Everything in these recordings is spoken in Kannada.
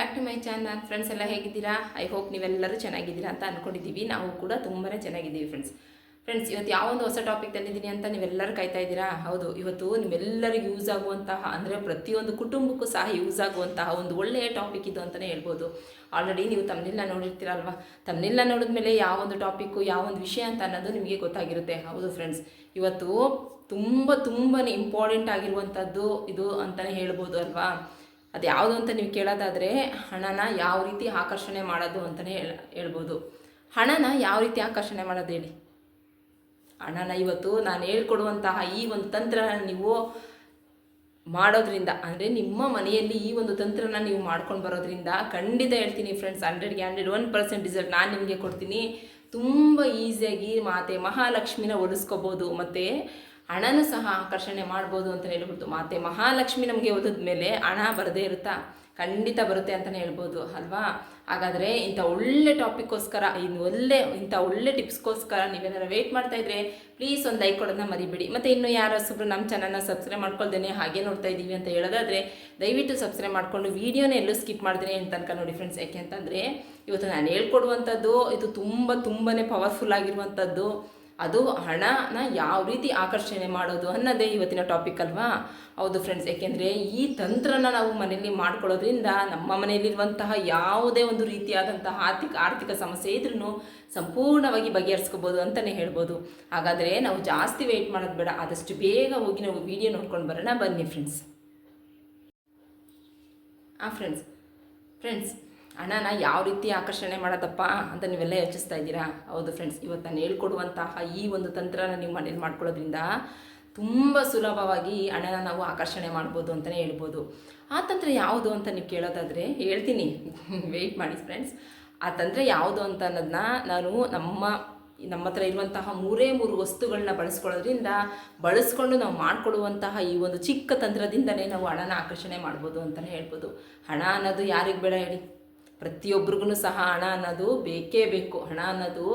Back to my channel friends ಎಲ್ಲ ಹೇಗಿದ್ದೀರಾ? ಐ ಹೋಪ್ ನೀವೆಲ್ಲರೂ ಚೆನ್ನಾಗಿದ್ದೀರಾ ಅಂತ ಅಂದ್ಕೊಂಡಿದ್ದೀವಿ ನಾವು ಕೂಡ ತುಂಬಾ ಚೆನ್ನಾಗಿದ್ದೀವಿ ಫ್ರೆಂಡ್ಸ್ ಫ್ರೆಂಡ್ಸ್ ಇವತ್ತು ಯಾವೊಂದು ಹೊಸ ಟಾಪಿಕ್ ತಂದಿದ್ದೀನಿ ಅಂತ ನೀವೆಲ್ಲರೂ ಕಾಯ್ತಾ ಇದ್ದೀರಾ? ಹೌದು, ಇವತ್ತು ನಿಮ್ಮೆಲ್ಲರಿಗೂ ಯೂಸ್ ಆಗುವಂತಹ, ಅಂದರೆ ಪ್ರತಿಯೊಂದು ಕುಟುಂಬಕ್ಕೂ ಸಹ ಯೂಸ್ ಆಗುವಂತಹ ಒಂದು ಒಳ್ಳೆಯ ಟಾಪಿಕ್ ಇದು ಅಂತಲೇ ಹೇಳ್ಬೋದು. ಆಲ್ರೆಡಿ ನೀವು ತಮ್ಮನೆಲ್ಲ ನೋಡಿರ್ತೀರಲ್ವಾ? ತಮ್ಮನೆಲ್ಲ ನೋಡಿದ್ಮೇಲೆ ಯಾವೊಂದು ಟಾಪಿಕ್ಕು ಯಾವೊಂದು ವಿಷಯ ಅಂತ ಅನ್ನೋದು ನಿಮಗೆ ಗೊತ್ತಾಗಿರುತ್ತೆ. ಹೌದು ಫ್ರೆಂಡ್ಸ್ ಇವತ್ತು ತುಂಬ ತುಂಬಾ ಇಂಪಾರ್ಟೆಂಟ್ ಆಗಿರುವಂಥದ್ದು ಇದು ಅಂತಲೇ ಹೇಳ್ಬೋದು ಅಲ್ವಾ? ಅದು ಯಾವುದು ಅಂತ ನೀವು ಕೇಳೋದಾದರೆ ಹಣನ ಯಾವ ರೀತಿ ಆಕರ್ಷಣೆ ಮಾಡೋದು ಅಂತಲೇ ಹೇಳ, ಹೇಳ್ಬೋದು. ಹಣನ ಯಾವ ರೀತಿ ಆಕರ್ಷಣೆ ಮಾಡೋದು ಹೇಳಿ? ಹಣನ ಇವತ್ತು ನಾನು ಹೇಳ್ಕೊಡುವಂತಹ ಈ ಒಂದು ತಂತ್ರನ ನೀವು ಮಾಡೋದ್ರಿಂದ, ಅಂದರೆ ನಿಮ್ಮ ಮನೆಯಲ್ಲಿ ಈ ಒಂದು ತಂತ್ರನ ನೀವು ಮಾಡ್ಕೊಂಡು ಬರೋದ್ರಿಂದ ಖಂಡಿತ ಹೇಳ್ತೀನಿ ಫ್ರೆಂಡ್ಸ್ ಹಂಡ್ರೆಡ್ಗೆ ಹಂಡ್ರೆಡ್ ಒನ್ ಪರ್ಸೆಂಟ್ ರಿಸಲ್ಟ್ ನಾನು ನಿಮಗೆ ಕೊಡ್ತೀನಿ. ತುಂಬ ಈಸಿಯಾಗಿ ಮಾತೆ ಮಹಾಲಕ್ಷ್ಮಿನ ಒಲಿಸ್ಕೋಬೋದು ಮತ್ತು ಹಣನೂ ಸಹ ಆಕರ್ಷಣೆ ಮಾಡ್ಬೋದು ಅಂತ ಹೇಳ್ಬಿಟ್ಟು ಮಾತೆ ಮಹಾಲಕ್ಷ್ಮಿ ನಮಗೆ ಓದಿದ ಮೇಲೆ ಹಣ ಬರದೇ ಇರುತ್ತಾ? ಖಂಡಿತ ಬರುತ್ತೆ ಅಂತಲೇ ಹೇಳ್ಬೋದು, ಅಲ್ವಾ? ಹಾಗಾದರೆ ಇಂಥ ಒಳ್ಳೆ ಟಾಪಿಕ್ಕೋಸ್ಕರ, ಇನ್ನು ಒಳ್ಳೆ, ಇಂಥ ಒಳ್ಳೆ ಟಿಪ್ಸ್ಗೋಸ್ಕರ ನೀವೇನಾರು ಮಾಡ್ತಾ ಇದ್ರೆ ಪ್ಲೀಸ್ ಒಂದು ಲೈಕ್ ಕೊಡೋದನ್ನ ಮರಿಬೇಡಿ. ಮತ್ತು ಇನ್ನು ಯಾರು ಸುಬ್ರು ನಮ್ಮ ಚಾನಲ್ನ ಸಬ್ಸ್ಕ್ರೈಬ್ ಮಾಡ್ಕೊಳ್ದೇನೆ ಹಾಗೆ ನೋಡ್ತಾ ಇದ್ದೀವಿ ಅಂತ ಹೇಳೋದಾದರೆ, ದಯವಿಟ್ಟು ಸಬ್ಸ್ಕ್ರೈಬ್ ಮಾಡಿಕೊಂಡು ವೀಡಿಯೋನ ಎಲ್ಲೂ ಸ್ಕಿಪ್ ಮಾಡಿದ್ರೆ ಅಂತ ತನಕ ನೋಡಿ ಫ್ರೆಂಡ್ಸ್ ಯಾಕೆ ಅಂತಂದರೆ, ಇವತ್ತು ನಾನು ಹೇಳ್ಕೊಡುವಂಥದ್ದು, ಇದು ತುಂಬ ತುಂಬಾ ಪವರ್ಫುಲ್ ಆಗಿರುವಂಥದ್ದು. ಅದು ಹಣನ ಯಾವ ರೀತಿ ಆಕರ್ಷಣೆ ಮಾಡೋದು ಅನ್ನೋದೇ ಇವತ್ತಿನ ಟಾಪಿಕ್ ಅಲ್ವಾ? ಹೌದು ಫ್ರೆಂಡ್ಸ್ ಯಾಕೆಂದರೆ ಈ ತಂತ್ರನ ನಾವು ಮನೆಯಲ್ಲಿ ಮಾಡ್ಕೊಳ್ಳೋದ್ರಿಂದ ನಮ್ಮ ಮನೆಯಲ್ಲಿರುವಂತಹ ಯಾವುದೇ ಒಂದು ರೀತಿಯಾದಂತಹ ಆರ್ಥಿಕ ಆರ್ಥಿಕ ಸಮಸ್ಯೆ ಇದ್ರೂ ಸಂಪೂರ್ಣವಾಗಿ ಬಗೆಹರಿಸ್ಕೋಬೋದು ಅಂತಲೇ ಹೇಳ್ಬೋದು. ಹಾಗಾದರೆ ನಾವು ಜಾಸ್ತಿ ವೆಯ್ಟ್ ಮಾಡೋದು ಬೇಡ, ಆದಷ್ಟು ಬೇಗ ಹೋಗಿ ನಾವು ವಿಡಿಯೋ ನೋಡ್ಕೊಂಡು ಬರೋಣ. ಬನ್ನಿ ಫ್ರೆಂಡ್ಸ್ ಹಾಂ ಫ್ರೆಂಡ್ಸ್ ಫ್ರೆಂಡ್ಸ್ ಹಣನ ಯಾವ ರೀತಿ ಆಕರ್ಷಣೆ ಮಾಡೋದಪ್ಪ ಅಂತ ನೀವೆಲ್ಲ ಯೋಚಿಸ್ತಾ ಇದ್ದೀರಾ? ಹೌದು ಫ್ರೆಂಡ್ಸ್ ಇವತ್ತು ನಾನು ಹೇಳ್ಕೊಡುವಂತಹ ಈ ಒಂದು ತಂತ್ರನ ನೀವು ಮನೇಲಿ ಮಾಡ್ಕೊಳ್ಳೋದ್ರಿಂದ ತುಂಬ ಸುಲಭವಾಗಿ ಹಣನ ನಾವು ಆಕರ್ಷಣೆ ಮಾಡ್ಬೋದು ಅಂತಲೇ ಹೇಳ್ಬೋದು. ಆ ತಂತ್ರ ಯಾವುದು ಅಂತ ನೀವು ಕೇಳೋದಾದರೆ, ಹೇಳ್ತೀನಿ. ವೆಯ್ಟ್ ಮಾಡಿ ಫ್ರೆಂಡ್ಸ್ ಆ ತಂತ್ರ ಯಾವುದು ಅಂತ ಅನ್ನೋದನ್ನ ನಾನು ನಮ್ಮ ನಮ್ಮ ಹತ್ರ ಇರುವಂತಹ ಮೂರೇ ಮೂರು ವಸ್ತುಗಳನ್ನ ಬಳಸ್ಕೊಳ್ಳೋದ್ರಿಂದ ಬಳಸ್ಕೊಂಡು ನಾವು ಮಾಡಿಕೊಡುವಂತಹ ಈ ಒಂದು ಚಿಕ್ಕ ತಂತ್ರದಿಂದಲೇ ನಾವು ಹಣನ ಆಕರ್ಷಣೆ ಮಾಡ್ಬೋದು ಅಂತಲೇ ಹೇಳ್ಬೋದು. ಹಣ ಅನ್ನೋದು ಯಾರಿಗೆ ಬೇಡ ಹೇಳಿ? ಪ್ರತಿಯೊಬ್ಬರಿಗೂ ಸಹ ಹಣ ಅನ್ನೋದು ಬೇಕೇ ಬೇಕು. ಹಣ ಅನ್ನೋದು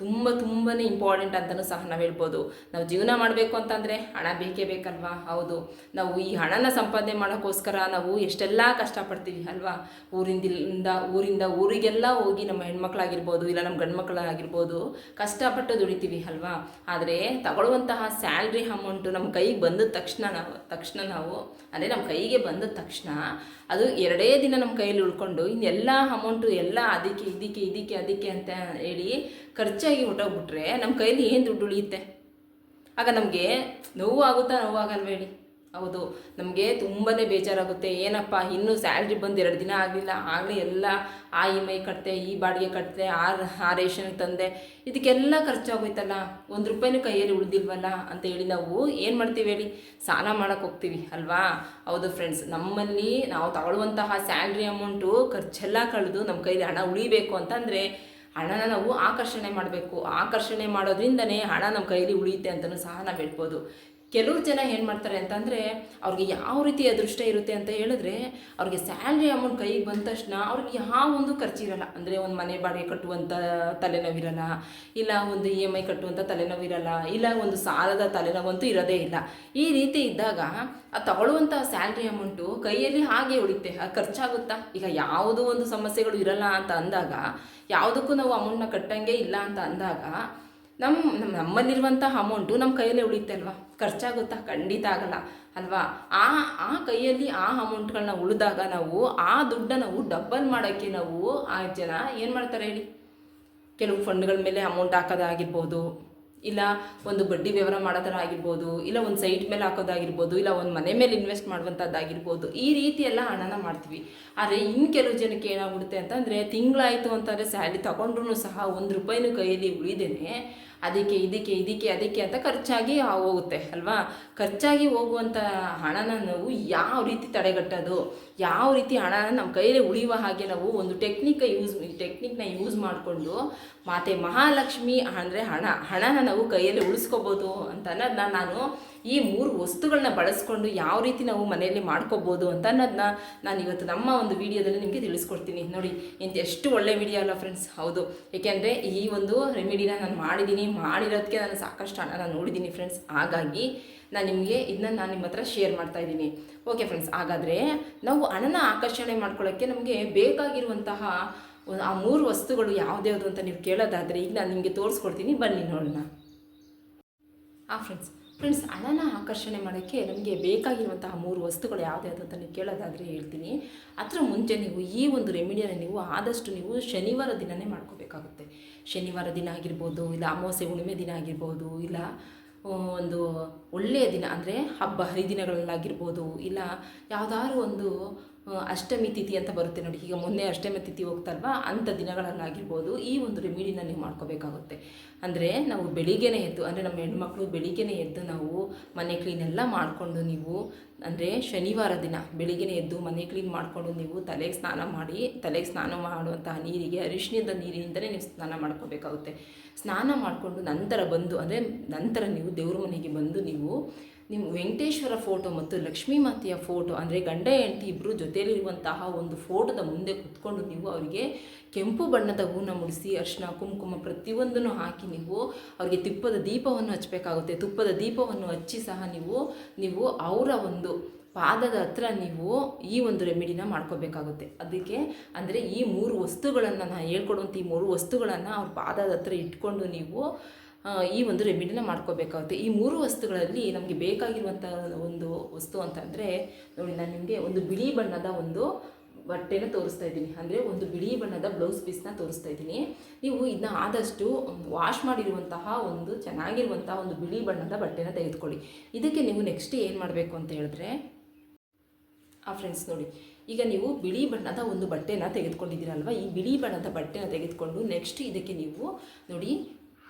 ತುಂಬ ತುಂಬಾ ಇಂಪಾರ್ಟೆಂಟ್ ಅಂತಲೂ ಸಹ ನಾವು ಹೇಳ್ಬೋದು. ನಾವು ಜೀವನ ಮಾಡಬೇಕು ಅಂತಂದರೆ ಹಣ ಬೇಕೇ ಬೇಕಲ್ವಾ? ಹೌದು. ನಾವು ಈ ಹಣನ ಸಂಪಾದನೆ ಮಾಡೋಕ್ಕೋಸ್ಕರ ನಾವು ಎಷ್ಟೆಲ್ಲ ಕಷ್ಟಪಡ್ತೀವಿ ಅಲ್ವಾ? ಊರಿಂದಿಲ್ಲಿಂದ ಊರಿಂದ ಊರಿಗೆಲ್ಲ ಹೋಗಿ ನಮ್ಮ ಹೆಣ್ಮಕ್ಳಾಗಿರ್ಬೋದು, ಇಲ್ಲ ನಮ್ಮ ಗಂಡು ಮಕ್ಕಳಾಗಿರ್ಬೋದು ಕಷ್ಟಪಟ್ಟು ದುಡಿತೀವಿ ಅಲ್ವಾ? ಆದರೆ ತಗೊಳ್ಳುವಂತಹ ಸ್ಯಾಲ್ರಿ ಅಮೌಂಟು ನಮ್ಮ ಕೈಗೆ ಬಂದ ತಕ್ಷಣ ನಾವು ತಕ್ಷಣ ನಾವು ಅಂದರೆ ನಮ್ಮ ಕೈಗೆ ಬಂದ ತಕ್ಷಣ ಅದು ಎರಡೇ ದಿನ ನಮ್ಮ ಕೈಯಲ್ಲಿ ಉಳ್ಕೊಂಡು ಇನ್ನೆಲ್ಲ ಅಮೌಂಟು ಎಲ್ಲ ಅದಕ್ಕೆ, ಇದಕ್ಕೆ ಇದಕ್ಕೆ, ಅದಕ್ಕೆ ಅಂತ ಹೇಳಿ ಖರ್ಚಾಗಿ ಹೊಟ್ಟೋಗ್ಬಿಟ್ರೆ ನಮ್ಮ ಕೈಯಲ್ಲಿ ಏನು ದುಡ್ಡು ಉಳಿಯುತ್ತೆ? ಆಗ ನಮಗೆ ನೋವು ಆಗುತ್ತಾ ನೋವಾಗಲ್ವ ಹೌದು. ನಮಗೆ ತುಂಬಾ ಬೇಜಾರಾಗುತ್ತೆ. ಏನಪ್ಪ, ಇನ್ನೂ ಸ್ಯಾಲ್ರಿ ಬಂದು ಎರಡು ದಿನ ಆಗಲಿಲ್ಲ. ಆಗಲೇ ಎಲ್ಲ ಆ ಇ ಎಂ ಐ ಕಟ್ಟಿದೆ ಈ ಬಾಡಿಗೆ ಕಟ್ಟಿದೆ ಆ ಆ ರೇಷನ್ ತಂದೆ. ಇದಕ್ಕೆಲ್ಲ ಖರ್ಚಾಗೋಯ್ತಲ್ಲ. ಒಂದು ರೂಪಾಯಿನೂ ಕೈಯಲ್ಲಿ ಉಳಿದಿಲ್ವಲ್ಲ ಅಂತ ಹೇಳಿ ನಾವು ಏನು ಮಾಡ್ತೀವಿ ಹೇಳಿ? ಸಾಲ ಮಾಡೋಕ್ಕೆ ಹೋಗ್ತೀವಿ, ಅಲ್ವಾ? ಹೌದು ಫ್ರೆಂಡ್ಸ್ ನಮ್ಮಲ್ಲಿ ನಾವು ತಗೊಳ್ಳುವಂತಹ ಸ್ಯಾಲ್ರಿ ಅಮೌಂಟು ಖರ್ಚೆಲ್ಲ ಕಳೆದು ನಮ್ಮ ಕೈಲಿ ಹಣ ಉಳಿಬೇಕು ಅಂತಂದರೆ ಹಣನ ನಾವು ಆಕರ್ಷಣೆ ಮಾಡಬೇಕು. ಆಕರ್ಷಣೆ ಮಾಡೋದ್ರಿಂದನೇ ಹಣ ನಮ್ಮ ಕೈಲಿ ಉಳಿಯುತ್ತೆ ಅಂತಲೂ ಸಹ ನಾವು ಹೇಳ್ಬೋದು. ಕೆಲವು ಜನ ಏನು ಮಾಡ್ತಾರೆ ಅಂತಂದರೆ, ಅವ್ರಿಗೆ ಯಾವ ರೀತಿ ಅದೃಷ್ಟ ಇರುತ್ತೆ ಅಂತ ಹೇಳಿದ್ರೆ, ಅವ್ರಿಗೆ ಸ್ಯಾಲ್ರಿ ಅಮೌಂಟ್ ಕೈಗೆ ಬಂದ ತಕ್ಷಣ ಅವ್ರಿಗೆ ಯಾವ ಒಂದು ಖರ್ಚಿರಲ್ಲ ಅಂದರೆ ಒಂದು ಮನೆ ಬಾಡಿಗೆ ಕಟ್ಟುವಂಥ ತಲೆನೋವಿರಲ್ಲ, ಇಲ್ಲ ಒಂದು ಇ ಎಂ ಐ ಕಟ್ಟುವಂಥ ತಲೆನೋವಿರಲ್ಲ, ಇಲ್ಲ ಒಂದು ಸಾಲದ ತಲೆನೋವಂತೂ ಇರೋದೇ ಇಲ್ಲ. ಈ ರೀತಿ ಇದ್ದಾಗ ಆ ತಗೊಳ್ಳುವಂಥ ಸ್ಯಾಲ್ರಿ ಅಮೌಂಟು ಕೈಯಲ್ಲಿ ಹಾಗೆ ಉಳಿತೆ ಅದು ಖರ್ಚಾಗುತ್ತಾ? ಈಗ ಯಾವುದೋ ಒಂದು ಸಮಸ್ಯೆಗಳು ಇರಲ್ಲ ಅಂತ ಅಂದಾಗ, ಯಾವುದಕ್ಕೂ ನಾವು ಅಮೌಂಟ್ನ ಕಟ್ಟಂಗೆ ಇಲ್ಲ ಅಂತ ಅಂದಾಗ ನಮ್ಮ ನಮ್ಮ ನಮ್ಮಲ್ಲಿರುವಂಥ ಅಮೌಂಟು ನಮ್ಮ ಕೈಯಲ್ಲೇ ಉಳಿಯುತ್ತೆ ಅಲ್ವಾ? ಖರ್ಚಾಗುತ್ತಾ ಖಂಡಿತ ಆಗಲ್ಲ, ಅಲ್ವಾ? ಆ ಆ ಕೈಯಲ್ಲಿ ಆ ಅಮೌಂಟ್ಗಳನ್ನ ಉಳಿದಾಗ ನಾವು ಆ ದುಡ್ಡನ್ನು ನಾವು ಡಬ್ಬಲ್ ಮಾಡೋಕ್ಕೆ ನಾವು ಆ ಜನ ಏನು ಮಾಡ್ತಾರೆ ಹೇಳಿ? ಕೆಲವು ಫಂಡ್ಗಳ ಮೇಲೆ ಅಮೌಂಟ್ ಹಾಕೋದಾಗಿರ್ಬೋದು, ಇಲ್ಲ ಒಂದು ಬಡ್ಡಿ ವ್ಯವಹಾರ ಮಾಡೋದರ ಆಗಿರ್ಬೋದು, ಇಲ್ಲ ಒಂದು ಸೈಟ್ ಮೇಲೆ ಹಾಕೋದಾಗಿರ್ಬೋದು, ಇಲ್ಲ ಒಂದು ಮನೆ ಮೇಲೆ ಇನ್ವೆಸ್ಟ್ ಮಾಡುವಂಥದ್ದಾಗಿರ್ಬೋದು, ಈ ರೀತಿ ಎಲ್ಲ ಹಣನ ಮಾಡ್ತೀವಿ. ಆದರೆ ಇನ್ನು ಕೆಲವು ಜನಕ್ಕೆ ಏನಾಗ್ಬಿಡುತ್ತೆ ಅಂತಂದರೆ ತಿಂಗಳಾಯಿತು ಅಂತಂದರೆ ಸ್ಯಾಲ್ರಿ ತಗೊಂಡ್ರೂ ಸಹ ಒಂದು ರೂಪಾಯಿನೂ ಕೈಯಲ್ಲಿ ಉಳಿದೇನೆ ಅದಕ್ಕೆ, ಇದಕ್ಕೆ ಇದಕ್ಕೆ, ಅದಕ್ಕೆ ಅಂತ ಖರ್ಚಾಗಿ ಹೋಗುತ್ತೆ, ಅಲ್ವಾ? ಖರ್ಚಾಗಿ ಹೋಗುವಂಥ ಹಣನ ನಾವು ಯಾವ ರೀತಿ ತಡೆಗಟ್ಟೋದು, ಯಾವ ರೀತಿ ಹಣನ ನಮ್ಮ ಕೈಯಲ್ಲಿ ಉಳಿಯುವ ಹಾಗೆ ನಾವು ಒಂದು ಟೆಕ್ನಿಕ್ ಯೂಸ್ ಟೆಕ್ನಿಕ್ನ ಯೂಸ್ ಮಾಡಿಕೊಂಡು ಮಾತೆ ಮಹಾಲಕ್ಷ್ಮಿ ಅಂದರೆ ಹಣ, ಹಣನ ನಾವು ಕೈಯಲ್ಲಿ ಉಳಿಸ್ಕೋಬೋದು ಅಂತ ನಾನು ಈ ಮೂರು ವಸ್ತುಗಳನ್ನ ಬಳಸ್ಕೊಂಡು ಯಾವ ರೀತಿ ನಾವು ಮನೆಯಲ್ಲಿ ಮಾಡ್ಕೋಬೋದು ಅಂತ ಅನ್ನೋದನ್ನ ನಾನು ಇವತ್ತು ನಮ್ಮ ಒಂದು ವಿಡಿಯೋದಲ್ಲಿ ನಿಮಗೆ ತಿಳಿಸ್ಕೊಡ್ತೀನಿ. ನೋಡಿ ಇಂತ ಎಷ್ಟು ಒಳ್ಳೆ ವಿಡಿಯೋ ಅಲ್ಲ ಫ್ರೆಂಡ್ಸ್ ಹೌದು. ಏಕೆಂದರೆ ಈ ಒಂದು ರೆಮಿಡಿನ ನಾನು ಮಾಡಿದ್ದೀನಿ ಮಾಡಿರೋದಕ್ಕೆ ನಾನು ಸಾಕಷ್ಟು ಹಣನ ನೋಡಿದ್ದೀನಿ ಫ್ರೆಂಡ್ಸ್ ಹಾಗಾಗಿ ನಾನು ನಿಮಗೆ ಇದನ್ನ ನಾನು ನಿಮ್ಮ ಹತ್ರ ಶೇರ್ ಮಾಡ್ತಾ ಇದ್ದೀನಿ. ಓಕೆ ಫ್ರೆಂಡ್ಸ್ ಹಾಗಾದರೆ ನಾವು ಹಣನ ಆಕರ್ಷಣೆ ಮಾಡ್ಕೊಳ್ಳೋಕ್ಕೆ ನಮಗೆ ಬೇಕಾಗಿರುವಂತಹ ಆ ಮೂರು ವಸ್ತುಗಳು ಯಾವ್ದ್ಯಾವುದು ಅಂತ ನೀವು ಕೇಳೋದಾದರೆ ಈಗ ನಾನು ನಿಮಗೆ ತೋರಿಸ್ಕೊಡ್ತೀನಿ. ಬನ್ನಿ ನೋಡೋಣ. ಆ ಫ್ರೆಂಡ್ಸ್ ಫ್ರೆಂಡ್ಸ್ ಹಣನ ಆಕರ್ಷಣೆ ಮಾಡೋಕ್ಕೆ ನಮಗೆ ಬೇಕಾಗಿರುವಂತಹ ಮೂರು ವಸ್ತುಗಳು ಯಾವ್ದ್ಯಾವ್ದು ಅಂತ ನೀವು ಕೇಳೋದಾದರೆ ಹೇಳ್ತೀನಿ. ಅದರ ಮುಂಚೆ ನೀವು ಈ ಒಂದು ರೆಮಿಡಿಯನ್ನು ನೀವು ಆದಷ್ಟು ನೀವು ಶನಿವಾರ ದಿನನೇ ಮಾಡ್ಕೋಬೇಕಾಗುತ್ತೆ. ಶನಿವಾರ ದಿನ ಆಗಿರ್ಬೋದು, ಇಲ್ಲ ಅಮಾವಾಸ್ಯೆ ಹುಣ್ಣಿಮೆ ದಿನ ಆಗಿರ್ಬೋದು, ಇಲ್ಲ ಒಂದು ಒಳ್ಳೆಯ ದಿನ ಅಂದರೆ ಹಬ್ಬ ಹರಿದಿನಗಳಲ್ಲಾಗಿರ್ಬೋದು, ಇಲ್ಲ ಯಾವುದಾದ್ರು ಒಂದು ಅಷ್ಟಮಿ ತಿಥಿ ಅಂತ ಬರುತ್ತೆ ನೋಡಿ. ಈಗ ಮೊನ್ನೆ ಅಷ್ಟಮಿ ತಿಥಿ ಹೋಗ್ತಲ್ವಾ? ಅಂಥ ದಿನಗಳಲ್ಲಾಗಿರ್ಬೋದು ಈ ಒಂದು ರೆಮಿಡಿನ ನೀವು ಮಾಡ್ಕೋಬೇಕಾಗುತ್ತೆ. ಅಂದರೆ ನಾವು ಬೆಳಿಗ್ಗೆನೇ ಎದ್ದು, ಅಂದರೆ ನಮ್ಮ ಹೆಣ್ಮಕ್ಳು ಬೆಳಿಗ್ಗೆನೇ ಎದ್ದು ನಾವು ಮನೆ ಕ್ಲೀನ್ ಎಲ್ಲ ಮಾಡಿಕೊಂಡು ನೀವು, ಅಂದರೆ ಶನಿವಾರ ದಿನ ಬೆಳಿಗ್ಗೆನೇ ಎದ್ದು ಮನೆ ಕ್ಲೀನ್ ಮಾಡಿಕೊಂಡು ನೀವು ತಲೆಗೆ ಸ್ನಾನ ಮಾಡಿ, ತಲೆಗೆ ಸ್ನಾನ ಮಾಡುವಂತಹ ನೀರಿಗೆ ಅರಿಶಿಣದ ನೀರಿನಿಂದಲೇ ನೀವು ಸ್ನಾನ ಮಾಡ್ಕೋಬೇಕಾಗುತ್ತೆ. ಸ್ನಾನ ಮಾಡಿಕೊಂಡು ನಂತರ ಬಂದು, ಅಂದರೆ ನಂತರ ನೀವು ದೇವ್ರ ಮನೆಗೆ ಬಂದು ನೀವು ನಿಮ್ಮ ವೆಂಕಟೇಶ್ವರ ಫೋಟೋ ಮತ್ತು ಲಕ್ಷ್ಮೀ ಮಾತೆಯ ಫೋಟೋ ಅಂದರೆ ಗಂಡ ಹೆಂಡತಿ ಇಬ್ಬರು ಜೊತೆಯಲ್ಲಿರುವಂತಹ ಒಂದು ಫೋಟೋದ ಮುಂದೆ ಕುತ್ಕೊಂಡು ನೀವು ಅವರಿಗೆ ಕೆಂಪು ಬಣ್ಣದ ಹೂನ ಮುಡಿಸಿ, ಅರಿಶಿನ, ಕುಂಕುಮ ಪ್ರತಿಯೊಂದನ್ನು ಹಾಕಿ ನೀವು ಅವರಿಗೆ ತುಪ್ಪದ ದೀಪವನ್ನು ಹಚ್ಚಬೇಕಾಗುತ್ತೆ. ತುಪ್ಪದ ದೀಪವನ್ನು ಹಚ್ಚಿ ಸಹ ನೀವು ನೀವು ಅವರ ಒಂದು ಪಾದದ ಹತ್ರ ನೀವು ಈ ಒಂದು ರೆಮಿಡಿನ ಮಾಡ್ಕೋಬೇಕಾಗುತ್ತೆ. ಅದಕ್ಕೆ ಅಂದರೆ ಈ ಮೂರು ವಸ್ತುಗಳನ್ನು ನಾನು ಹೇಳ್ಕೊಡುವಂಥ ಈ ಮೂರು ವಸ್ತುಗಳನ್ನು ಅವ್ರ ಪಾದದ ಹತ್ರ ಇಟ್ಕೊಂಡು ನೀವು ಈ ಒಂದು ರೆಮಿಡಿನ ಮಾಡ್ಕೋಬೇಕಾಗುತ್ತೆ. ಈ ಮೂರು ವಸ್ತುಗಳಲ್ಲಿ ನಮಗೆ ಬೇಕಾಗಿರುವಂಥ ಒಂದು ವಸ್ತು ಅಂತಂದರೆ, ನೋಡಿ ನಾನು ನಿಮಗೆ ಒಂದು ಬಿಳಿ ಬಣ್ಣದ ಒಂದು ಬಟ್ಟೆನ ತೋರಿಸ್ತಾ ಇದ್ದೀನಿ. ಅಂದರೆ ಒಂದು ಬಿಳಿ ಬಣ್ಣದ ಬ್ಲೌಸ್ ಪೀಸ್ನ ತೋರಿಸ್ತಾ ಇದ್ದೀನಿ. ನೀವು ಇದನ್ನ ಆದಷ್ಟು ವಾಶ್ ಮಾಡಿರುವಂತಹ ಒಂದು ಚೆನ್ನಾಗಿರುವಂತಹ ಒಂದು ಬಿಳಿ ಬಣ್ಣದ ಬಟ್ಟೆನ ತೆಗೆದುಕೊಳ್ಳಿ. ಇದಕ್ಕೆ ನೀವು ನೆಕ್ಸ್ಟ್ ಏನು ಮಾಡಬೇಕು ಅಂತ ಹೇಳಿದ್ರೆ, ಆ ಫ್ರೆಂಡ್ಸ್ ನೋಡಿ, ಈಗ ನೀವು ಬಿಳಿ ಬಣ್ಣದ ಒಂದು ಬಟ್ಟೆನ ತೆಗೆದುಕೊಂಡಿದ್ದೀರಲ್ವ? ಈ ಬಿಳಿ ಬಣ್ಣದ ಬಟ್ಟೆನ ತೆಗೆದುಕೊಂಡು ನೆಕ್ಸ್ಟ್ ಇದಕ್ಕೆ ನೀವು ನೋಡಿ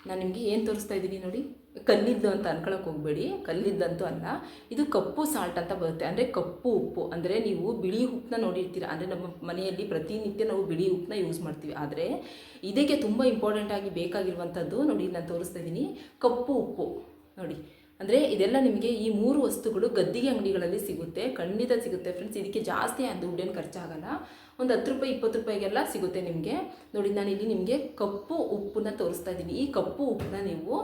ನಾನು ನಿಮಗೆ ಏನು ತೋರಿಸ್ತಾ ಇದ್ದೀನಿ ನೋಡಿ. ಕಲ್ಲಿದ್ದು ಅಂತ ಅನ್ಕೊಳಕ್ಕೆ ಹೋಗಬೇಡಿ. ಕಲ್ಲಿದ್ದಂತೂ ಅಲ್ಲ. ಇದು ಕಪ್ಪು ಸಾಲ್ಟ್ ಅಂತ ಬರುತ್ತೆ. ಅಂದರೆ ಕಪ್ಪು ಉಪ್ಪು. ಅಂದರೆ ನೀವು ಬಿಳಿ ಉಪ್ಪನ್ನ ನೋಡಿರ್ತೀರ. ಅಂದರೆ ನಮ್ಮ ಮನೆಯಲ್ಲಿ ಪ್ರತಿನಿತ್ಯ ನಾವು ಬಿಳಿ ಉಪ್ಪನ್ನ ಯೂಸ್ ಮಾಡ್ತೀವಿ. ಆದರೆ ಇದಕ್ಕೆ ತುಂಬ ಇಂಪಾರ್ಟೆಂಟಾಗಿ ಬೇಕಾಗಿರುವಂಥದ್ದು ನೋಡಿ ನಾನು ತೋರಿಸ್ತಾ ಇದ್ದೀನಿ ಕಪ್ಪು ಉಪ್ಪು. ನೋಡಿ. ಅಂದರೆ ಇದೆಲ್ಲ ನಿಮಗೆ ಈ ಮೂರು ವಸ್ತುಗಳು ಗದ್ದಿಗೆ ಅಂಗಡಿಗಳಲ್ಲಿ ಸಿಗುತ್ತೆ, ಖಂಡಿತ ಸಿಗುತ್ತೆ ಫ್ರೆಂಡ್ಸ್ ಇದಕ್ಕೆ ಜಾಸ್ತಿ ಆ ದುಡ್ಡೇನು ಖರ್ಚಾಗಲ್ಲ. ಒಂದು ಹತ್ತು ರೂಪಾಯಿ, ಇಪ್ಪತ್ತು ರೂಪಾಯಿಗೆಲ್ಲ ಸಿಗುತ್ತೆ ನಿಮಗೆ. ನೋಡಿ ನಾನು ಇಲ್ಲಿ ನಿಮಗೆ ಕಪ್ಪು ಉಪ್ಪನ್ನ ತೋರಿಸ್ತಾ ಇದ್ದೀನಿ. ಈ ಕಪ್ಪು ಉಪ್ಪನ್ನ ನೀವು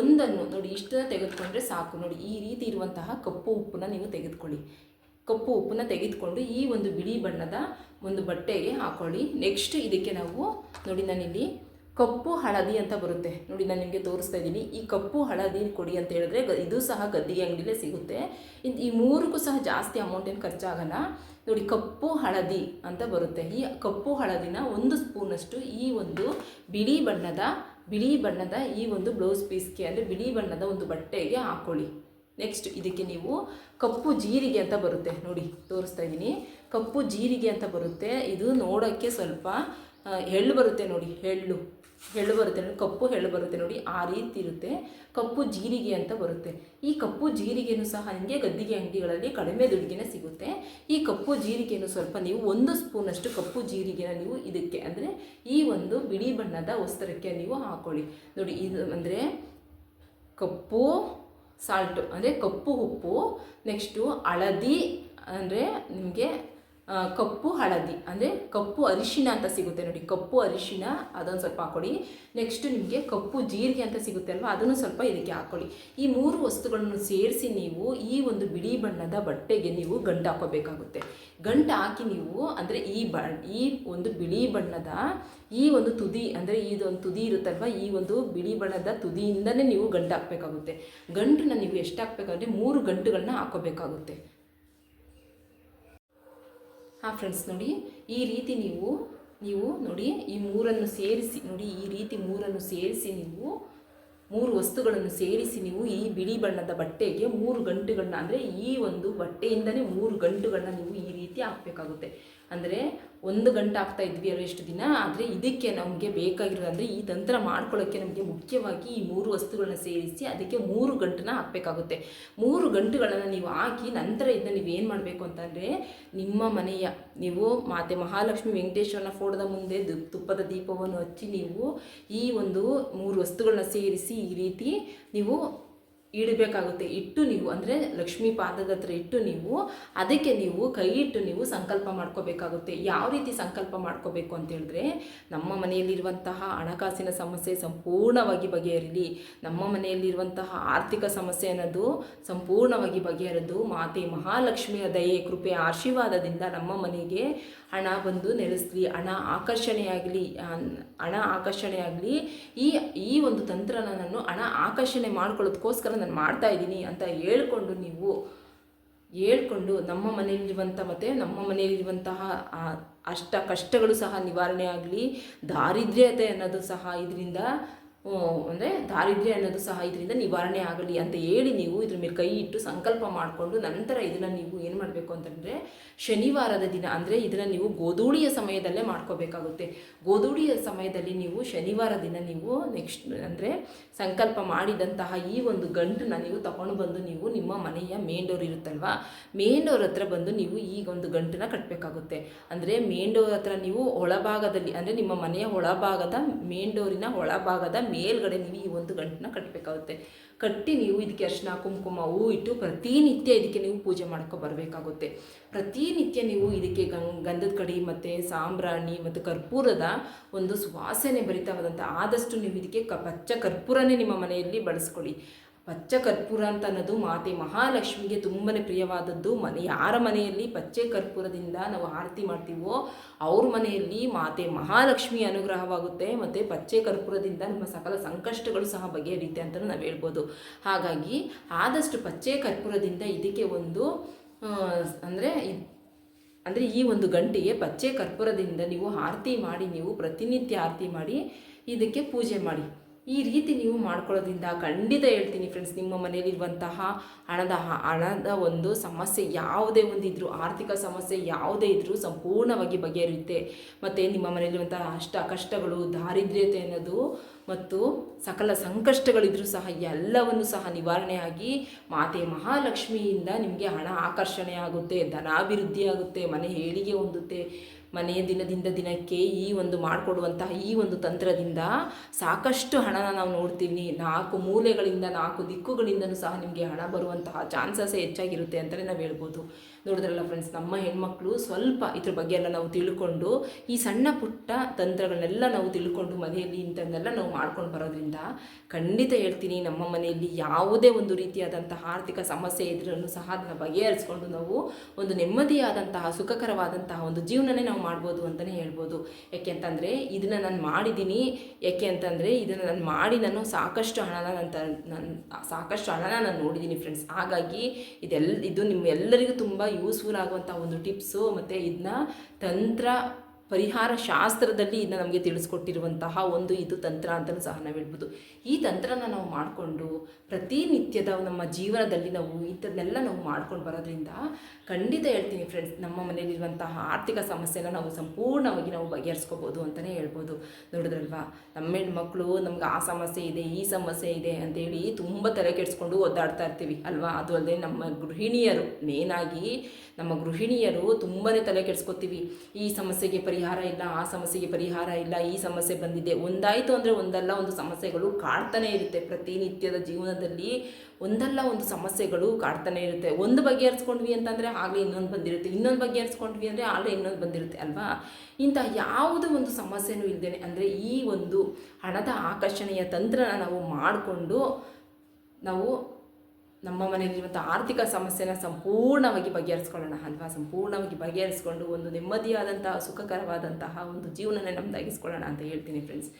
ಒಂದನ್ನು, ನೋಡಿ ಇಷ್ಟನ್ನ ತೆಗೆದುಕೊಂಡ್ರೆ ಸಾಕು. ನೋಡಿ, ಈ ರೀತಿ ಇರುವಂತಹ ಕಪ್ಪು ಉಪ್ಪನ್ನ ನೀವು ತೆಗೆದುಕೊಳ್ಳಿ. ಕಪ್ಪು ಉಪ್ಪನ್ನ ತೆಗೆದುಕೊಂಡು ಈ ಒಂದು ಬಿಳಿ ಬಣ್ಣದ ಒಂದು ಬಟ್ಟೆಗೆ ಹಾಕೊಳ್ಳಿ. ನೆಕ್ಸ್ಟ್ ಇದಕ್ಕೆ ನಾವು, ನೋಡಿ, ನಾನಿಲ್ಲಿ ಕಪ್ಪು ಹಳದಿ ಅಂತ ಬರುತ್ತೆ. ನೋಡಿ, ನಾನು ನಿಮಗೆ ತೋರಿಸ್ತಾ ಇದ್ದೀನಿ ಈ ಕಪ್ಪು ಹಳದಿ ಕೊಡಿ ಅಂತ ಹೇಳಿದ್ರೆ ಇದು ಸಹ ಗದ್ದಿಗೆ ಅಂಗಡಿಲೇ ಸಿಗುತ್ತೆ. ಈ ಮೂರಕ್ಕೂ ಸಹ ಜಾಸ್ತಿ ಅಮೌಂಟ್ ಏನು ಖರ್ಚಾಗಲ್ಲ. ನೋಡಿ, ಕಪ್ಪು ಹಳದಿ ಅಂತ ಬರುತ್ತೆ. ಈ ಕಪ್ಪು ಹಳದಿನ ಒಂದು ಸ್ಪೂನಷ್ಟು ಈ ಒಂದು ಬಿಳಿ ಬಣ್ಣದ ಬಿಳಿ ಬಣ್ಣದ ಈ ಒಂದು ಬ್ಲೌಸ್ ಪೀಸ್ಗೆ ಅಂದರೆ ಬಿಳಿ ಬಣ್ಣದ ಒಂದು ಬಟ್ಟೆಗೆ ಹಾಕೊಳ್ಳಿ. ನೆಕ್ಸ್ಟ್ ಇದಕ್ಕೆ ನೀವು ಕಪ್ಪು ಜೀರಿಗೆ ಅಂತ ಬರುತ್ತೆ. ನೋಡಿ, ತೋರಿಸ್ತಾ ಇದ್ದೀನಿ ಕಪ್ಪು ಜೀರಿಗೆ ಅಂತ ಬರುತ್ತೆ. ಇದು ನೋಡೋಕ್ಕೆ ಸ್ವಲ್ಪ ಎಳ್ಳು ಬರುತ್ತೆ ನೋಡಿ, ಎಳ್ಳು. ಎಳ್ಳು ಬರುತ್ತೆ ನೋಡಿ, ಕಪ್ಪು ಎಳ್ಳು ಬರುತ್ತೆ ನೋಡಿ, ಆ ರೀತಿ ಇರುತ್ತೆ. ಕಪ್ಪು ಜೀರಿಗೆ ಅಂತ ಬರುತ್ತೆ. ಈ ಕಪ್ಪು ಜೀರಿಗೆನೂ ಸಹ ನಿಮಗೆ ಗದ್ದಿಗೆ ಅಂಗಡಿಗಳಲ್ಲಿ ಕಡಿಮೆ ದುಡ್ಡಿಗೆ ಸಿಗುತ್ತೆ. ಈ ಕಪ್ಪು ಜೀರಿಗೆಯನ್ನು ಸ್ವಲ್ಪ ನೀವು ಒಂದು ಸ್ಪೂನಷ್ಟು ಕಪ್ಪು ಜೀರಿಗೆನ ನೀವು ಇದಕ್ಕೆ ಅಂದರೆ ಈ ಒಂದು ಬಿಳಿ ಬಣ್ಣದ ವಸ್ತ್ರಕ್ಕೆ ನೀವು ಹಾಕೊಳ್ಳಿ. ನೋಡಿ, ಇದು ಅಂದರೆ ಕಪ್ಪು ಸಾಲ್ಟು ಅಂದರೆ ಕಪ್ಪು ಉಪ್ಪು ನೆಕ್ಸ್ಟು ಹಳದಿ ಅಂದರೆ ನಿಮಗೆ ಕಪ್ಪು ಹಳದಿ, ಅಂದರೆ ಕಪ್ಪು ಅರಿಶಿನ ಅಂತ ಸಿಗುತ್ತೆ ನೋಡಿ. ಕಪ್ಪು ಅರಿಶಿನ, ಅದೊಂದು ಸ್ವಲ್ಪ ಹಾಕೊಳ್ಳಿ. ನೆಕ್ಸ್ಟ್ ನಿಮಗೆ ಕಪ್ಪು ಜೀರಿಗೆ ಅಂತ ಸಿಗುತ್ತೆ ಅಲ್ವಾ? ಅದನ್ನು ಸ್ವಲ್ಪ ಇದಕ್ಕೆ ಹಾಕೊಳ್ಳಿ. ಈ ಮೂರು ವಸ್ತುಗಳನ್ನು ಸೇರಿಸಿ ನೀವು ಈ ಒಂದು ಬಿಳಿ ಬಣ್ಣದ ಬಟ್ಟೆಗೆ ನೀವು ಗಂಟು ಹಾಕೋಬೇಕಾಗುತ್ತೆ. ಗಂಟು ಹಾಕಿ ನೀವು, ಅಂದರೆ ಈ ಬ, ಈ ಒಂದು ಬಿಳಿ ಬಣ್ಣದ, ಈ ಒಂದು ತುದಿ, ಅಂದರೆ ಇದೊಂದು ತುದಿ ಇರುತ್ತಲ್ವ? ಈ ಒಂದು ಬಿಳಿ ಬಣ್ಣದ ತುದಿಯಿಂದನೇ ನೀವು ಗಂಟು ಹಾಕಬೇಕಾಗುತ್ತೆ. ಗಂಟನ್ನ ನೀವು ಎಷ್ಟು ಹಾಕಬೇಕಂದ್ರೆ ಮೂರು ಗಂಟುಗಳನ್ನ ಹಾಕೋಬೇಕಾಗುತ್ತೆ. ಹಾಂ ಫ್ರೆಂಡ್ಸ್ ನೋಡಿ, ಈ ರೀತಿ ನೀವು ನೀವು ನೋಡಿ ಈ ಮೂರನ್ನು ಸೇರಿಸಿ, ನೋಡಿ ಈ ರೀತಿ ಮೂರನ್ನು ಸೇರಿಸಿ ನೀವು, ಮೂರು ವಸ್ತುಗಳನ್ನು ಸೇರಿಸಿ ನೀವು ಈ ಬಿಳಿ ಬಣ್ಣದ ಬಟ್ಟೆಗೆ ಮೂರು ಗಂಟುಗಳನ್ನ, ಅಂದರೆ ಈ ಒಂದು ಬಟ್ಟೆಯಿಂದನೇ ಮೂರು ಗಂಟುಗಳನ್ನ ನೀವು ಈ ರೀತಿ ಹಾಕಬೇಕಾಗುತ್ತೆ. ಅಂದರೆ ಒಂದು ಗಂಟೆ ಆಗ್ತಾ ಇದ್ವಿ ಅಲ್ಲ ಎಷ್ಟು ದಿನ? ಆದರೆ ಇದಕ್ಕೆ ನಮಗೆ ಬೇಕಾಗಿರೋದು ಅಂದರೆ ಈ ತಂತ್ರ ಮಾಡ್ಕೊಳ್ಳೋಕ್ಕೆ ನಮಗೆ ಮುಖ್ಯವಾಗಿ ಈ ಮೂರು ವಸ್ತುಗಳನ್ನ ಸೇರಿಸಿ ಅದಕ್ಕೆ ಮೂರು ಗಂಟನ್ನ ಹಾಕಬೇಕಾಗುತ್ತೆ. ಮೂರು ಗಂಟುಗಳನ್ನು ನೀವು ಹಾಕಿ ನಂತರ ಇದನ್ನ ನೀವು ಏನು ಮಾಡಬೇಕು ಅಂತಂದರೆ ನಿಮ್ಮ ಮನೆಯ ನೀವು ಮಾತೆ ಮಹಾಲಕ್ಷ್ಮಿ ವೆಂಕಟೇಶ್ವರನ ಫೋಟೋದ ಮುಂದೆ ತುಪ್ಪದ ದೀಪವನ್ನು ಹಚ್ಚಿ ನೀವು ಈ ಒಂದು ಮೂರು ವಸ್ತುಗಳನ್ನ ಸೇರಿಸಿ ಈ ರೀತಿ ನೀವು ಇಡಬೇಕಾಗುತ್ತೆ ಇಟ್ಟು ನೀವು, ಅಂದರೆ ಲಕ್ಷ್ಮೀ ಪಾದದ ಹತ್ರ ಇಟ್ಟು ನೀವು, ಅದಕ್ಕೆ ನೀವು ಕೈ ಇಟ್ಟು ನೀವು ಸಂಕಲ್ಪ ಮಾಡ್ಕೋಬೇಕಾಗುತ್ತೆ. ಯಾವ ರೀತಿ ಸಂಕಲ್ಪ ಮಾಡ್ಕೋಬೇಕು ಅಂತ ಹೇಳಿದ್ರೆ, ನಮ್ಮ ಮನೆಯಲ್ಲಿರುವಂತಹ ಹಣಕಾಸಿನ ಸಮಸ್ಯೆ ಸಂಪೂರ್ಣವಾಗಿ ಬಗೆಹರಿಲಿ. ನಮ್ಮ ಮನೆಯಲ್ಲಿರುವಂತಹ ಆರ್ಥಿಕ ಸಮಸ್ಯೆ ಅನ್ನೋದು ಸಂಪೂರ್ಣವಾಗಿ ಬಗೆಹರಿದು, ಮಾತೆ ಮಹಾಲಕ್ಷ್ಮಿಯ ದಯೆ, ಕೃಪೆ, ಆಶೀರ್ವಾದದಿಂದ ನಮ್ಮ ಮನೆಗೆ ಹಣ ಬಂದು ನೆಲೆಸಲಿ. ಹಣ ಆಕರ್ಷಣೆಯಾಗಲಿ ಹಣ ಆಕರ್ಷಣೆಯಾಗಲಿ, ಈ ಈ ಒಂದು ತಂತ್ರನ ನಾನು ಹಣ ಆಕರ್ಷಣೆ ಮಾಡ್ಕೊಳ್ಳೋದಕ್ಕೋಸ್ಕರ ನಾನು ಮಾಡ್ತಾ ಇದ್ದೀನಿ ಅಂತ ಹೇಳ್ಕೊಂಡು ನೀವು ಹೇಳ್ಕೊಂಡು ನಮ್ಮ ಮನೆಯಲ್ಲಿರುವಂಥ ಮತ್ತು ನಮ್ಮ ಮನೆಯಲ್ಲಿರುವಂತಹ ಅಷ್ಟ ಕಷ್ಟಗಳು ಸಹ ನಿವಾರಣೆ ಆಗಲಿ, ದಾರಿದ್ರ್ಯತೆ ಅನ್ನೋದು ಸಹ ಇದರಿಂದ ಅಂದರೆ ದಾರಿದ್ರ್ಯ ಅನ್ನೋದು ಸಹ ಇದರಿಂದ ನಿವಾರಣೆ ಆಗಲಿ ಅಂತ ಹೇಳಿ ನೀವು ಇದ್ರ ಮೇಲೆ ಕೈ ಇಟ್ಟು ಸಂಕಲ್ಪ ಮಾಡಿಕೊಂಡು ನಂತರ ಇದನ್ನು ನೀವು ಏನು ಮಾಡಬೇಕು ಅಂತಂದರೆ ಶನಿವಾರದ ದಿನ, ಅಂದರೆ ಇದನ್ನು ನೀವು ಗೋಧೂಳಿಯ ಸಮಯದಲ್ಲೇ ಮಾಡ್ಕೋಬೇಕಾಗುತ್ತೆ. ಗೋಧೂಳಿಯ ಸಮಯದಲ್ಲಿ ನೀವು ಶನಿವಾರ ದಿನ ನೀವು ನೆಕ್ಸ್ಟ್ ಅಂದರೆ ಸಂಕಲ್ಪ ಮಾಡಿದಂತಹ ಈ ಒಂದು ಗಂಟನ್ನು ನೀವು ತಗೊಂಡು ಬಂದು ನೀವು ನಿಮ್ಮ ಮನೆಯ ಮೇನ್ ಡೋರ್ ಇರುತ್ತಲ್ವಾ ಹತ್ರ ಬಂದು ನೀವು ಈ ಒಂದು ಗಂಟನ್ನು ಕಟ್ಟಬೇಕಾಗುತ್ತೆ ಅಂದರೆ ಮೇನ್ ಡೋರ್ ಹತ್ರ ನೀವು ಒಳಭಾಗದಲ್ಲಿ, ಅಂದರೆ ನಿಮ್ಮ ಮನೆಯ ಒಳಭಾಗದ ಮೇಂಡೋರಿನ ಡೋರಿನ ಒಳಭಾಗದ ಮೇಲ್ಗಡೆ ನೀವು ಈ ಒಂದು ಗಂಟನ್ನ ಕಟ್ಟಬೇಕಾಗುತ್ತೆ ಕಟ್ಟಿ ನೀವು ಇದಕ್ಕೆ ಅರ್ಶಿನ, ಕುಂಕುಮ, ಹೂ ಇಟ್ಟು ಪ್ರತಿನಿತ್ಯ ಇದಕ್ಕೆ ನೀವು ಪೂಜೆ ಮಾಡ್ಕೊ ಬರಬೇಕಾಗುತ್ತೆ. ಪ್ರತಿನಿತ್ಯ ನೀವು ಇದಕ್ಕೆ ಗಂಧದ ಕಡಿ ಮತ್ತು ಸಾಂಬ್ರಾಣಿ ಮತ್ತು ಕರ್ಪೂರದ ಒಂದು ಸುವಾಸನೆ ಭರಿತವಾದಂಥ ಆದಷ್ಟು ನೀವು ಇದಕ್ಕೆ ಕ, ಪಚ್ಚ ಕರ್ಪೂರನೇ ನಿಮ್ಮ ಮನೆಯಲ್ಲಿ ಬಳಸ್ಕೊಳ್ಳಿ. ಪಚ್ಚ ಕರ್ಪೂರ ಅಂತ ಅನ್ನೋದು ಮಾತೆ ಮಹಾಲಕ್ಷ್ಮಿಗೆ ತುಂಬನೇ ಪ್ರಿಯವಾದದ್ದು. ಮನೆ ಯಾರ ಮನೆಯಲ್ಲಿ ಪಚ್ಚೆ ಕರ್ಪೂರದಿಂದ ನಾವು ಆರತಿ ಮಾಡ್ತೀವೋ ಅವ್ರ ಮನೆಯಲ್ಲಿ ಮಾತೆ ಮಹಾಲಕ್ಷ್ಮಿ ಅನುಗ್ರಹವಾಗುತ್ತೆ. ಮತ್ತು ಪಚ್ಚೆ ಕರ್ಪೂರದಿಂದ ನಮ್ಮ ಸಕಲ ಸಂಕಷ್ಟಗಳು ಸಹ ಬಗೆಹರಿಯುತ್ತೆ ಅಂತಲೂ ನಾವು ಹೇಳ್ಬೋದು. ಹಾಗಾಗಿ ಆದಷ್ಟು ಪಚ್ಚೆ ಕರ್ಪೂರದಿಂದ ಇದಕ್ಕೆ ಒಂದು ಅಂದರೆ ಅಂದರೆ ಈ ಒಂದು ಗಂಟೆಗೆ ಪಚ್ಚೆ ಕರ್ಪೂರದಿಂದ ನೀವು ಆರತಿ ಮಾಡಿ, ನೀವು ಪ್ರತಿನಿತ್ಯ ಆರತಿ ಮಾಡಿ ಇದಕ್ಕೆ ಪೂಜೆ ಮಾಡಿ. ಈ ರೀತಿ ನೀವು ಮಾಡ್ಕೊಳ್ಳೋದ್ರಿಂದ ಖಂಡಿತ ಹೇಳ್ತೀನಿ ಫ್ರೆಂಡ್ಸ್ ನಿಮ್ಮ ಮನೆಯಲ್ಲಿರುವಂತಹ ಹಣದ ಹಣದ ಒಂದು ಸಮಸ್ಯೆ ಯಾವುದೇ ಒಂದು ಇದ್ದರೂ ಆರ್ಥಿಕ ಸಮಸ್ಯೆ ಯಾವುದೇ ಇದ್ದರೂ ಸಂಪೂರ್ಣವಾಗಿ ಬಗೆಹರಿಯುತ್ತೆ. ಮತ್ತು ನಿಮ್ಮ ಮನೆಯಲ್ಲಿರುವಂತಹ ಅಷ್ಟ, ಕಷ್ಟಗಳು, ದಾರಿದ್ರ್ಯತೆ ಅನ್ನೋದು ಮತ್ತು ಸಕಲ ಸಂಕಷ್ಟಗಳಿದ್ದರೂ ಸಹ ಎಲ್ಲವನ್ನು ಸಹ ನಿವಾರಣೆಯಾಗಿ ಮಾತೆ ಮಹಾಲಕ್ಷ್ಮಿಯಿಂದ ನಿಮಗೆ ಹಣ ಆಕರ್ಷಣೆ ಆಗುತ್ತೆ, ಧನಾಭಿವೃದ್ಧಿ ಆಗುತ್ತೆ, ಮನೆ ಏಳಿಗೆ ಹೊಂದುತ್ತೆ. ಮನೆಯ ದಿನದಿಂದ ದಿನಕ್ಕೆ ಈ ಒಂದು ಮಾಡಿಕೊಡುವಂತಹ ಈ ಒಂದು ತಂತ್ರದಿಂದ ಸಾಕಷ್ಟು ಹಣನ ನಾವು ನೋಡ್ತೀವಿ. ನಾಲ್ಕು ಮೂಲೆಗಳಿಂದ, ನಾಲ್ಕು ದಿಕ್ಕುಗಳಿಂದನೂ ಸಹ ನಿಮಗೆ ಹಣ ಬರುವಂತಹ ಚಾನ್ಸಸ್ಸೇ ಹೆಚ್ಚಾಗಿರುತ್ತೆ ಅಂತಲೇ ನಾವು ಹೇಳ್ಬೋದು. ನೋಡಿದ್ರಲ್ಲ ಫ್ರೆಂಡ್ಸ್ ನಮ್ಮ ಹೆಣ್ಮಕ್ಳು ಸ್ವಲ್ಪ ಇದ್ರ ಬಗ್ಗೆ ಎಲ್ಲ ನಾವು ತಿಳ್ಕೊಂಡು, ಈ ಸಣ್ಣ ಪುಟ್ಟ ತಂತ್ರಗಳನ್ನೆಲ್ಲ ನಾವು ತಿಳ್ಕೊಂಡು ಮನೆಯಲ್ಲಿ ಇಂಥದ್ದೆಲ್ಲ ನಾವು ಮಾಡ್ಕೊಂಡು ಬರೋದ್ರಿಂದ ಖಂಡಿತ ಹೇಳ್ತೀನಿ, ನಮ್ಮ ಮನೆಯಲ್ಲಿ ಯಾವುದೇ ಒಂದು ರೀತಿಯಾದಂತಹ ಆರ್ಥಿಕ ಸಮಸ್ಯೆ ಇದ್ರೂ ಸಹ ಅದನ್ನು ಬಗೆಹರಿಸ್ಕೊಂಡು ನಾವು ಒಂದು ನೆಮ್ಮದಿಯಾದಂತಹ, ಸುಖಕರವಾದಂತಹ ಒಂದು ಜೀವನನೇ ನಾವು ಮಾಡ್ಬೋದು ಅಂತಲೇ ಹೇಳ್ಬೋದು. ಯಾಕೆ ಅಂತಂದರೆ, ಇದನ್ನು ನಾನು ಮಾಡಿದ್ದೀನಿ, ಯಾಕೆ ಅಂತಂದರೆ ಇದನ್ನು ನಾನು ಮಾಡಿ ನಾನು ಸಾಕಷ್ಟು ಹಣನ ನಾನು ನಾನು ಸಾಕಷ್ಟು ಹಣನ ನಾನು ನೋಡಿದ್ದೀನಿ ಫ್ರೆಂಡ್ಸ್ ಹಾಗಾಗಿ ಇದೆಲ್ಲ ಇದು ನಿಮ್ಮೆಲ್ಲರಿಗೂ ತುಂಬ ಯೂಸ್ಫುಲ್ ಆಗುವಂಥ ಒಂದು ಟಿಪ್ಸು ಮತ್ತು ಇದನ್ನ ತಂತ್ರ ಪರಿಹಾರ ಶಾಸ್ತ್ರದಲ್ಲಿ ಇದನ್ನ ನಮಗೆ ತಿಳಿಸ್ಕೊಟ್ಟಿರುವಂತಹ ಒಂದು ಇದು ತಂತ್ರ ಅಂತಲೂ ಸಹ ನಾವು ಹೇಳ್ಬೋದು. ಈ ತಂತ್ರನ ನಾವು ಮಾಡಿಕೊಂಡು ಪ್ರತಿನಿತ್ಯದ ನಮ್ಮ ಜೀವನದಲ್ಲಿ ನಾವು ಇಂಥದ್ದನ್ನೆಲ್ಲ ನಾವು ಮಾಡ್ಕೊಂಡು ಬರೋದ್ರಿಂದ ಖಂಡಿತ ಹೇಳ್ತೀನಿ ಫ್ರೆಂಡ್ಸ್ ನಮ್ಮ ಮನೆಯಲ್ಲಿರುವಂತಹ ಆರ್ಥಿಕ ಸಮಸ್ಯೆನ ನಾವು ಸಂಪೂರ್ಣವಾಗಿ ನಾವು ಬಗೆಹರಿಸ್ಕೋಬೋದು ಅಂತಲೇ ಹೇಳ್ಬೋದು. ನೋಡಿದ್ರಲ್ವಾ? ನಮ್ಮ ಹೆಣ್ಮಕ್ಳು ನಮ್ಗೆ ಆ ಸಮಸ್ಯೆ ಇದೆ, ಈ ಸಮಸ್ಯೆ ಇದೆ ಅಂತೇಳಿ ತುಂಬ ತಲೆ ಕೆಡಿಸ್ಕೊಂಡು ಒದ್ದಾಡ್ತಾ ಇರ್ತೀವಿ, ಅಲ್ವಾ? ಅದು ಅಲ್ಲದೆ ನಮ್ಮ ಗೃಹಿಣಿಯರು ಮೇನಾಗಿ ನಮ್ಮ ಗೃಹಿಣಿಯರು ತುಂಬಾ ತಲೆ ಕೆಡಿಸ್ಕೊತೀವಿ. ಈ ಸಮಸ್ಯೆಗೆ ಪರಿಹಾರ ಇಲ್ಲ, ಆ ಸಮಸ್ಯೆಗೆ ಪರಿಹಾರ ಇಲ್ಲ, ಈ ಸಮಸ್ಯೆ ಬಂದಿದೆ. ಒಂದಾಯಿತು ಅಂದರೆ ಒಂದಲ್ಲ ಒಂದು ಸಮಸ್ಯೆಗಳು ಕಾಡ್ತಾನೆ ಇರುತ್ತೆ. ಪ್ರತಿನಿತ್ಯದ ಜೀವನದಲ್ಲಿ ಒಂದಲ್ಲ ಒಂದು ಸಮಸ್ಯೆಗಳು ಕಾಡ್ತಾನೆ ಇರುತ್ತೆ. ಒಂದು ಬಗೆಹರಿಸ್ಕೊಂಡ್ವಿ ಅಂತಂದರೆ ಆಗಲೇ ಇನ್ನೊಂದು ಬಂದಿರುತ್ತೆ. ಇನ್ನೊಂದು ಬಗೆಹರಿಸ್ಕೊಂಡ್ವಿ ಅಂದರೆ ಆಗಲೇ ಇನ್ನೊಂದು ಬಂದಿರುತ್ತೆ, ಅಲ್ವಾ? ಇಂಥ ಯಾವುದೋ ಒಂದು ಸಮಸ್ಯೆನೂ ಇಲ್ಲದೇನೆ ಅಂದರೆ ಈ ಒಂದು ಹಣದ ಆಕರ್ಷಣೆಯ ತಂತ್ರನ ನಾವು ಮಾಡಿಕೊಂಡು ನಾವು ನಮ್ಮ ಮನೆಯಲ್ಲಿರುವಂಥ ಆರ್ಥಿಕ ಸಮಸ್ಯೆನ ಸಂಪೂರ್ಣವಾಗಿ ಬಗೆಹರಿಸ್ಕೊಳ್ಳೋಣ, ಅಲ್ವಾ? ಸಂಪೂರ್ಣವಾಗಿ ಬಗೆಹರಿಸ್ಕೊಂಡು ಒಂದು ನೆಮ್ಮದಿಯಾದಂತಹ ಸುಖಕರವಾದಂತಹ ಒಂದು ಜೀವನನೇ ನಮ್ದಾಗಿಸ್ಕೊಳ್ಳೋಣ ಅಂತ ಹೇಳ್ತೀನಿ ಫ್ರೆಂಡ್ಸ್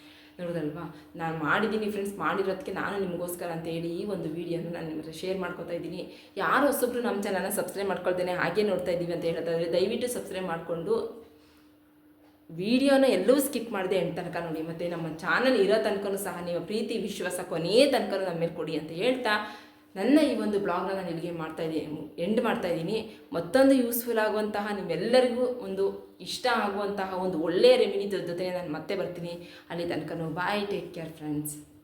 ನೋಡೋದಲ್ವಾ? ನಾನು ಮಾಡಿದ್ದೀನಿ ಫ್ರೆಂಡ್ಸ್ ಮಾಡಿರೋದಕ್ಕೆ ನಾನು ನಿಮಗೋಸ್ಕರ ಅಂತ ಹೇಳಿ ಈ ಒಂದು ವಿಡಿಯೋನ ನಾನು ನಿಮ್ಮ ಶೇರ್ ಮಾಡ್ಕೊತಾ ಇದ್ದೀನಿ. ಯಾರು ಹೊಸಬ್ರು ನಮ್ಮ ಚಾನಲ್ನ ಸಬ್ಸ್ಕ್ರೈಬ್ ಮಾಡ್ಕೊಳ್ತೇನೆ ಹಾಗೆ ನೋಡ್ತಾ ಇದ್ದೀವಿ ಅಂತ ಹೇಳೋದಾದರೆ ದಯವಿಟ್ಟು ಸಬ್ಸ್ಕ್ರೈಬ್ ಮಾಡಿಕೊಂಡು ವಿಡಿಯೋನ ಎಲ್ಲೂ ಸ್ಕಿಪ್ ಮಾಡಿದೆ ಎಂಟು ತನಕ ನೋಡಿ. ಮತ್ತು ನಮ್ಮ ಚಾನಲ್ ಇರೋ ತನಕನೂ ಸಹ ನೀವು ಪ್ರೀತಿ, ವಿಶ್ವಾಸ ಕೊನೆಯ ತನಕ ನಮ್ಮ ಮೇಲೆ ಕೊಡಿ ಅಂತ ಹೇಳ್ತಾ ನನ್ನ ಈ ಒಂದು ಬ್ಲಾಗ್ನ ನಾನು ಇಲ್ಲಿಗೆ ಮಾಡ್ತಾ ಇದ್ದೀನಿ ಎಂಡ್ ಮಾಡ್ತಾ ಇದ್ದೀನಿ ಮತ್ತೊಂದು ಯೂಸ್ಫುಲ್ ಆಗುವಂತಹ ನಿಮ್ಮೆಲ್ಲರಿಗೂ ಒಂದು ಇಷ್ಟ ಆಗುವಂತಹ ಒಂದು ಒಳ್ಳೆಯ ರೆಮಿನಿ ಜೊತೆ ನಾನು ಮತ್ತೆ ಬರ್ತೀನಿ. ಅಲ್ಲಿ ತನಕ ಬಾಯ್ ಟೇಕ್ ಕೇರ್ ಫ್ರೆಂಡ್ಸ್